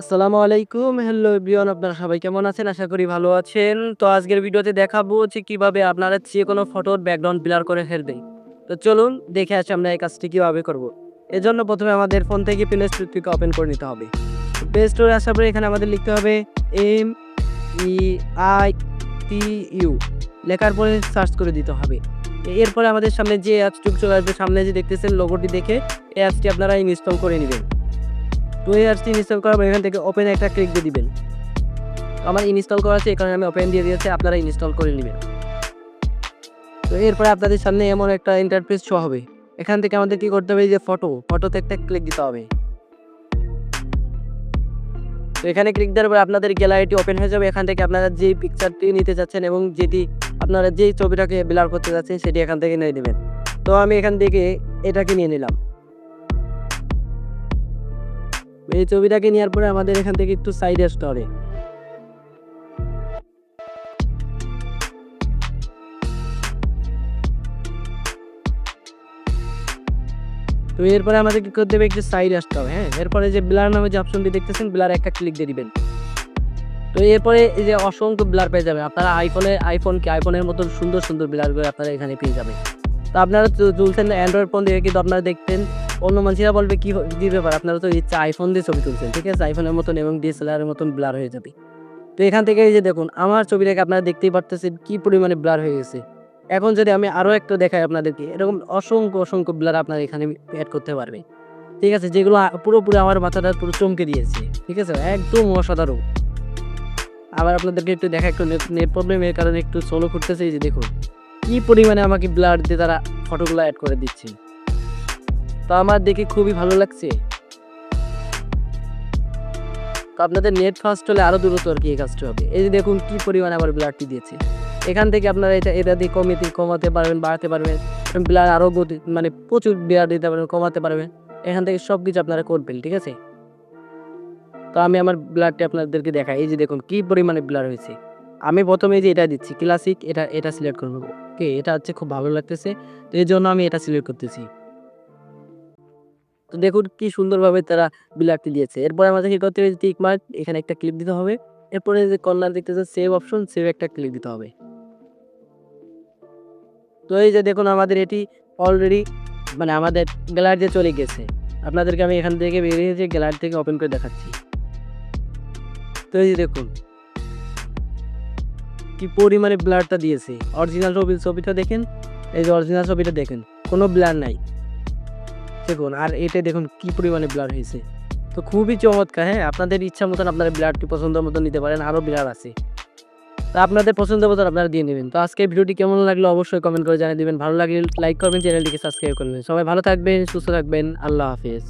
আসসালামু আলাইকুম। Hello everyone আপনারা সবাই কেমন আছেন? আশা করি ভালো আছেন। তো আজকের ভিডিওতে দেখাবো যে কীভাবে আপনারা যে কোনো ফটোর ব্যাকগ্রাউন্ড ব্লার করে ফেলবে তো চলুন, দেখে আসি আমরা এই কাজটি কীভাবে করব। এর জন্য প্রথমে আমাদের ফোন থেকে প্লে স্টোর থেকে ওপেন করে নিতে হবে। প্লে স্টোরে আসার পরে এখানে আমাদের লিখতে হবে M E I T U লেখার পরে সার্চ করে দিতে হবে। এরপরে আমাদের সামনে যে অ্যাপসটুক চলে আসবে, সামনে যে দেখতেছেন লোগোটি দেখে এই অ্যাপসটি আপনারা ইনস্টল করে নেবেন। তো এই অ্যাপসটি ইনস্টল করার পর এখান থেকে ওপেন একটা ক্লিক দিয়ে দিবেন। আমার ইনস্টল করা আছে, এই কারণে আমি ওপেন দিয়ে দিয়েছি, আপনারা ইনস্টল করে নেবেন। তো এরপরে আপনাদের সামনে এমন একটা ইন্টারফেস শো হবে। এখান থেকে আমাদের কি করতে হবে যে ফটো ফটোতে একটা ক্লিক দিতে হবে। তো এখানে ক্লিক দেওয়ার পর আপনাদের গ্যালারিটি ওপেন হয়ে যাবে। এখান থেকে আপনারা যেই পিকচারটি নিতে চাচ্ছেন এবং যেটি আপনারা যেই ছবিটাকে ব্লার করতে যাচ্ছেন, সেটি এখান থেকে নিয়ে নেবেন। তো আমি এখান থেকে এটাকে নিয়ে নিলাম। এই ছবিটাকে নেওয়ার পরে আমাদের এখান থেকে একটু সাইডে আসতে হবে। তো এরপরে আমাদের কি করতে হবে একটু সাইড আসতে হবে হ্যাঁ? এরপরে যে ব্লার নামে যে অপশনটি দেখতেছেন ব্লার একটা ক্লিক দিয়ে দিবেন। তো এরপরে এই যে অসংখ্য ব্লার পেয়ে যাবে আপনারা আইফোনে আইফোন কি আইফোনের মতন সুন্দর সুন্দর ব্লার করে আপনারা এখানে পেয়ে যাবেন। তো আপনারা তুলছেন অ্যান্ড্রয়েড ফোন দিয়ে কিন্তু আপনারা দেখতেন অন্য মানুষেরা বলবে, কি কি ব্যাপার? আপনারা তো ইচ্ছা আইফোন দিয়ে ছবি তুলছেন, ঠিক আছে? আইফোনের মতন এবং ডিএসএলআর মতন ব্লার হয়ে যাবে। তো এখান থেকে এই যে দেখুন, আমার ছবিটাকে আপনারা দেখতেই পারতেছেন কি পরিমাণে ব্লার হয়ে গেছে। এখন যদি আমি আরও একটু দেখাই আপনাদেরকে, এরকম অসংখ্য অসংখ্য ব্লার আপনারা এখানে অ্যাড করতে পারবে ঠিক আছে? যেগুলো পুরোপুরি আমার মাথাটা পুরো চমকে দিয়েছে, ঠিক আছে? একদম অসাধারণ। আবার আপনাদেরকে একটু দেখা, একটু নেট নেট প্রবলেমের কারণে একটু সোলো করতেছে যে দেখুন, কি পরিমাণে আমাকে ব্লার দিয়ে তারা ফটোগুলো অ্যাড করে দিচ্ছে। তো আমার দেখে খুবই ভালো লাগছে। তো আপনাদের নেট ফাস্ট হলে আরও দ্রুত আর কি এই কাজটা হবে। এই যে দেখুন কি পরিমাণে আবার ব্লারটি দিয়েছে। এখান থেকে আপনারা এটা এটা দিয়ে কমিয়ে কমাতে পারবেন, বাড়াতে পারবেন। ব্লার আরও গতি মানে প্রচুর ব্লার দিতে পারবেন, কমাতে পারবেন। এখান থেকে সব কিছু আপনারা করবেন, ঠিক আছে? তো আমি আমার ব্লারটি আপনাদেরকে দেখাই। এই যে দেখুন কি পরিমাণে ব্লার হয়েছে। আমি প্রথমে যে এটা দিচ্ছি ক্লাসিক এটা এটা সিলেক্ট করব ওকে এটা হচ্ছে খুব ভালো লাগতেছে। তো এই জন্য আমি এটা সিলেক্ট করতেছি। তো দেখুন কি সুন্দরভাবে তারা বিলাকটি দিয়েছে। এরপরে আমাদের কি করতে হবে? টিক মার্ক এখানে একটা ক্লিক দিতে হবে। এরপরে যে কর্নার দেখতেছে সেভ অপশন সেভ একটা ক্লিক দিতে হবে। তো এই যে দেখুন আমাদের এটি অলরেডি মানে আমাদের গ্যালারিতে চলে গেছে। আপনাদেরকে আমি এখান থেকে বেরিয়ে যে গ্যালারি থেকে ওপেন করে দেখাচ্ছি। তো এই যে দেখুন, কি পরিমাণে ব্লারটা দিয়েছে। অরিজিনাল ছবি, ছবিটা দেখেন। এই যে অরিজিনাল ছবিটা দেখেন, কোনো ব্লার নাই। দেখুন, আর এটা দেখুন কি পরিমাণে ব্লার হয়েছে। তো খুবই চমৎকার হ্যাঁ? আপনাদের ইচ্ছা মতন আপনারা ব্লারটি পছন্দ মতন নিতে পারেন, আরও ব্লার আছে। তো আপনাদের পছন্দ মতন আপনারা দিয়ে নেবেন। তো আজকে ভিডিওটি কেমন লাগল অবশ্যই কমেন্ট করে জানিয়ে দেবেন। ভালো লাগলে লাইক করবেন চ্যানেলটিকে সাবস্ক্রাইব করবেন সবাই ভালো থাকবেন, সুস্থ থাকবেন, আল্লাহ হাফিজ।